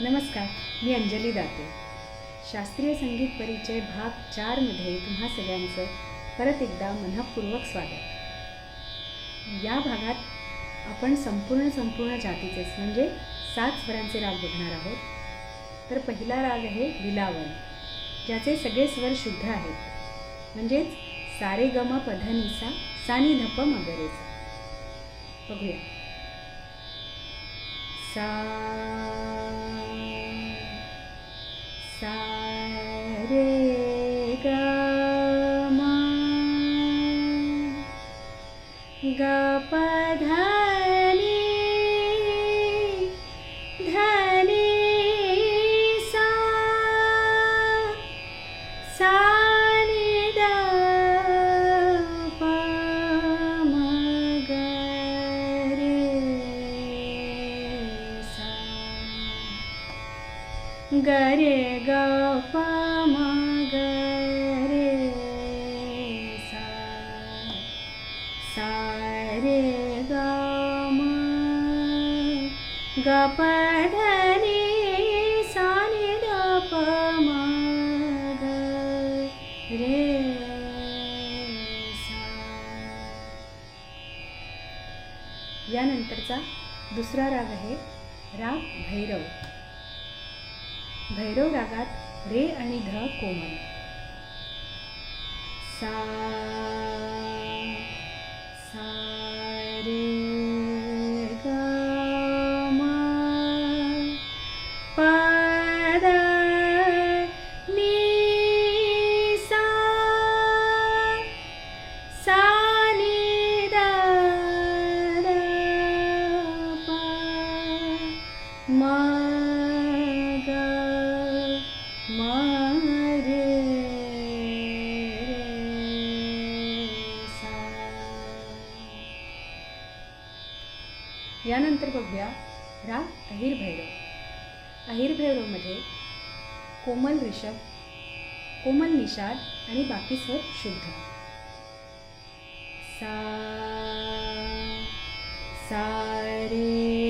नमस्कार मी अंजली दाते. शास्त्रीय संगीत परिचय भाग चारमध्ये तुम्हा सगळ्यांचं परत एकदा मनःपूर्वक स्वागत. या भागात आपण संपूर्ण संपूर्ण जातीचेच म्हणजे सात स्वरांचे राग बघणार आहोत. तर पहिला राग आहे विलावन ज्याचे सगळे स्वर शुद्ध आहेत. म्हणजेच सारे गम पधनिसा सानी धप मगरेच बघूया. सा रे ग रे ग प म ग रे सा सा रे ग म ग प ध रे सा रे ग प म ग रे सा। यानंतरचा दुसरा राग आहे राग भैरव. भैरव रागात रे आणि ध कोमल. सा सा त्यानंतर बघूया. राग अहिरभैरव अहिरभैरवमध्ये कोमल ऋषभ कोमल निषाद आणि बाकी स्वर शुद्ध. सा सा रे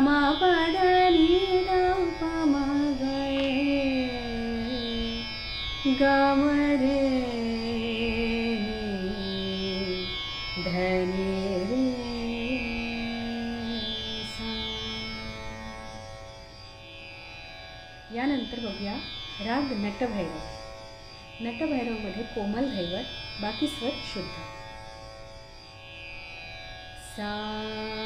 मा पदनी ध नि गमरे प रे सा यानंतर बघूया राग नटभैरव. नटभैरवमध्ये कोमल धैवत बाकी स्वर शुद्ध. सा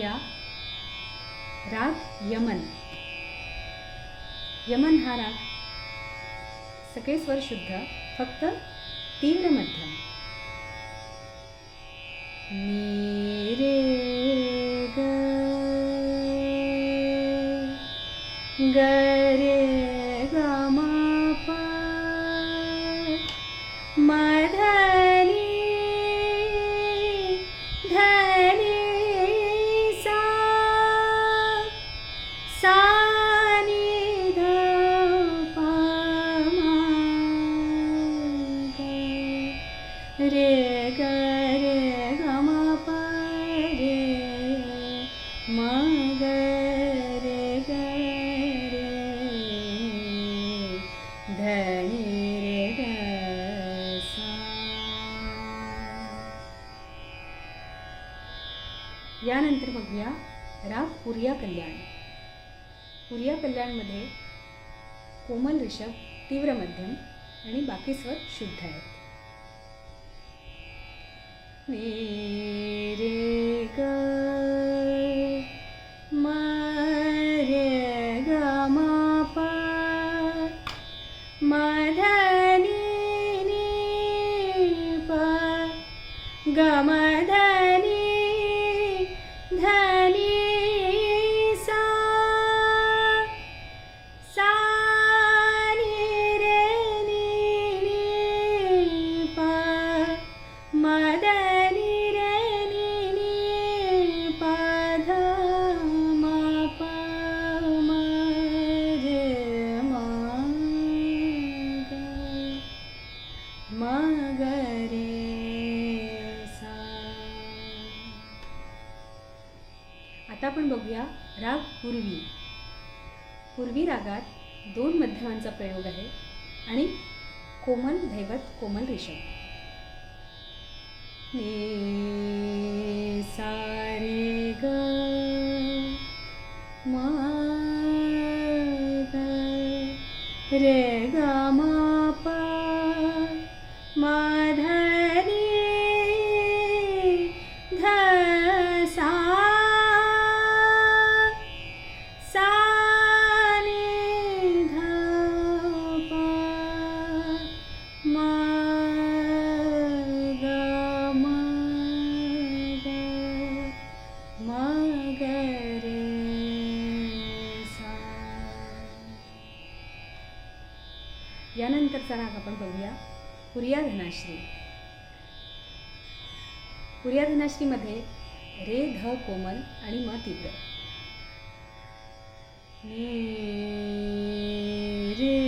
या राग यमन. यमन हा राग. सगळे स्वर शुद्ध फक्त तीव्र मध्यम मेरे रे ग रे ग रे ग म प रे। म ग रे ग रे ध नि रे सा यानंतर बघूया राग पुरिया कल्याण. पुरिया कल्याणमध्ये कोमल ऋषभ तीव्र मध्यम आणि बाकी स्वर शुद्ध आहेत. नी रे ग म रे ग म रे सा. आता आपण बघूया राग पूर्वी. पूर्वी रागात दोन मध्यमांचा प्रयोग आहे आणि कोमल धैवत कोमल ऋषभ. ने सा यानंतरचा राग आपण बघूया. पुरिया धनाश्री. पुरिया धनाश्रीमध्ये रे ध कोमल आणि म तीव्र. रे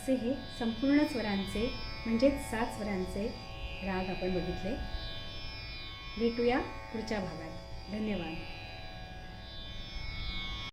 असे हे संपूर्ण स्वरांचे म्हणजेच सात स्वरांचे राग आपण बघितले. भेटूया पुढच्या भागात. धन्यवाद.